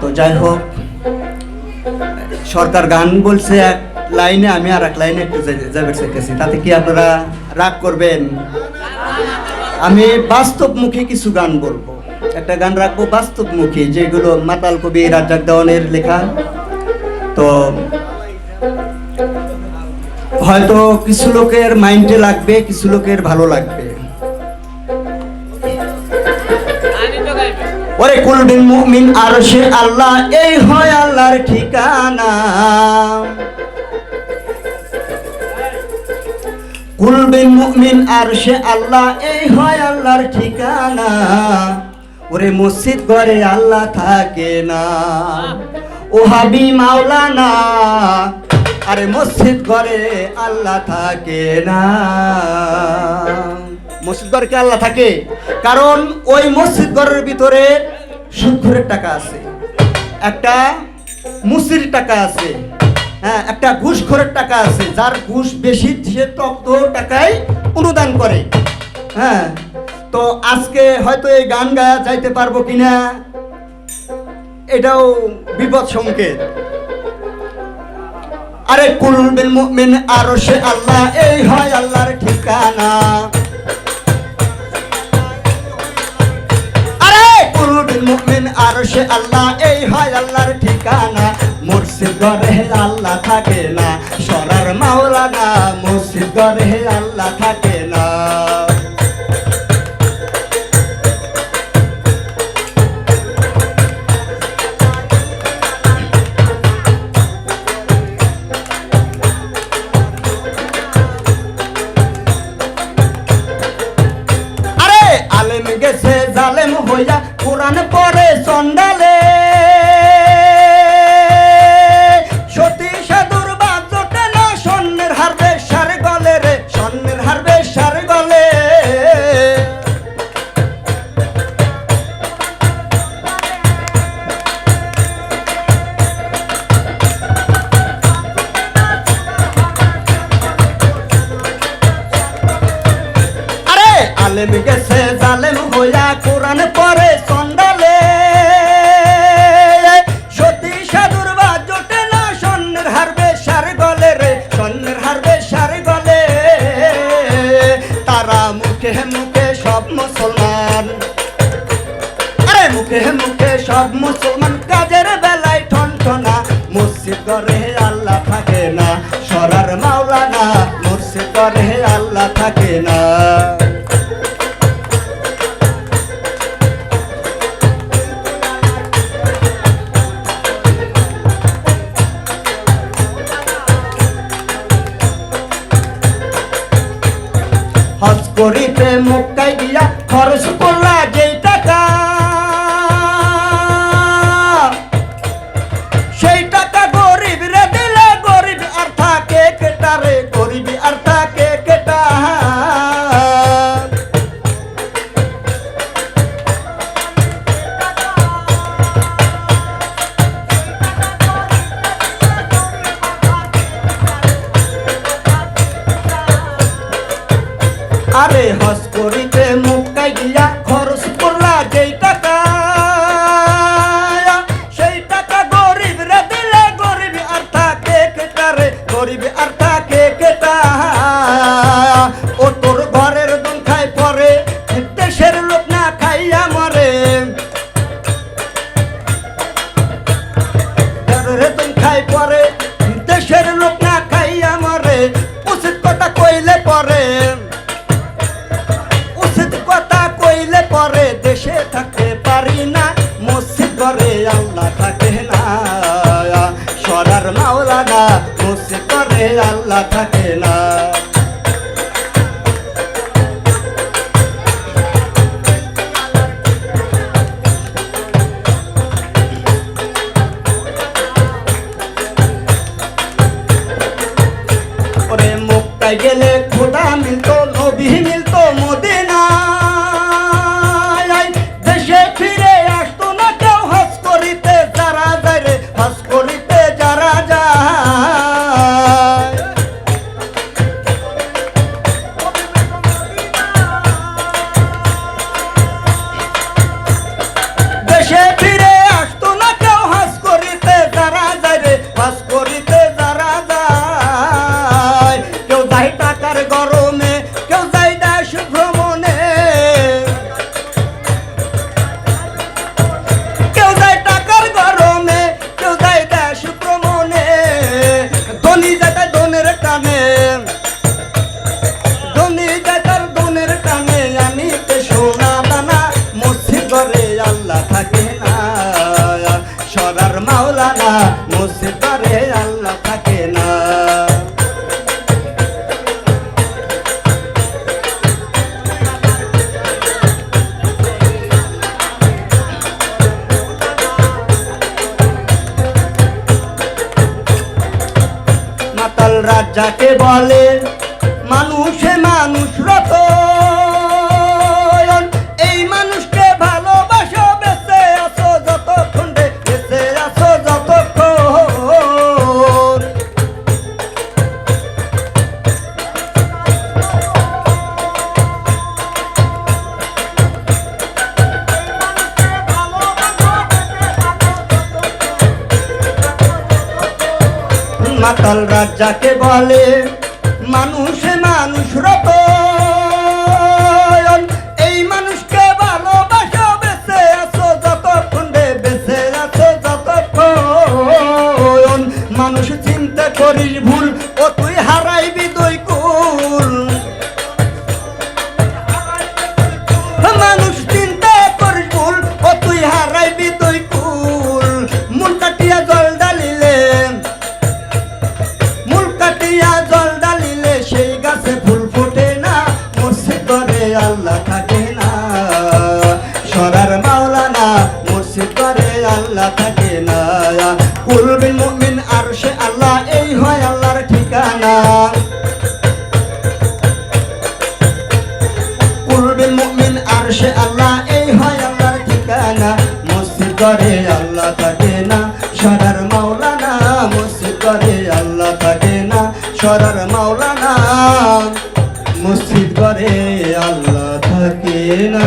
তো যাই হোক, সরকার গান বলছে এক লাইনে, আমি আর এক লাইনে একটু যাবে চাইতেছি। তাতে কি আপনারা রাগ করবেন? আমি বাস্তবমুখী কিছু গান বলব। একটা গান রাখব বাস্তবমুখী, যেগুলো মাতাল কবি রাজ্জাক দেওয়ানের লেখা। তো হয়তো কিছু লোকের মাইন্ডে লাগবে, কিছু লোকের ভালো লাগবে। ওরে কুলবিন মুমিন আর সে আল্লাহ, এই হয় আল্লাহর ঠিকানা। কুলবিন মুমিন আর সে আল্লাহ, এই হয় আল্লাহর ঠিকানা। ওরে মসজিদ ঘরে আল্লাহ থাকে না। ও হাবি মাওলানা, আরে মসজিদ ঘরে আল্লাহ থাকে না। মসজিদ ঘরে কি আল্লাহ থাকে? কারণ ওই মসজিদ ঘরের ভিতরে সুদখোরের টাকা আছে, একটা মুসির টাকা আছে হ্যাঁ একটা ঘুষখোরের টাকা আছে, যার ঘুষ বেশি সে তত টাকায় অনুদান করে হ্যাঁ। তো আজকে হয়তো এই গান গায়া যাইতে পারব কিনা? এটাও বিপদ সংকেত। আরে কুলবিল মুমিন আর সে আল্লাহ, এই হয় আল্লাহর ঠিকানা। মুমিন আর সে আল্লাহ, এই হয় আল্লাহর ঠিকানা। মুর্শিদ ঘরে আল্লাহ থাকে না, সরার মাওলানা মুর্শিদ ঘরে আল্লাহ থাকে আলেম গেছে, জালেম হইয়া কোরআন পড়ে চন্ডালে সতী সাধুর বা জোটে না, স্বর্ণের হারবে সার গলে রে, স্বর্ণের হারবে সার গলে। তারা মুখে মুখে সব মুসলমান। আরে মুখে মুখে সব মুসলমান, কাজের বেলায় ঠনঠনা। মসজিদ করে আল্লাহ থাকে না, সরার মাওলানা, মসজিদ করে আল্লাহ থাকে না। করিতে মুখ দিয়া খরচ করলা করে আল্লাহ থাকে না সরার মাওলানা মসজিদ করে আল্লাহ থাকে bolê মাতাল রাজাকে বলে মানুষে মানুষ রত আমার মাওলানা মসজিদ করে আল্লাহ থাকে না।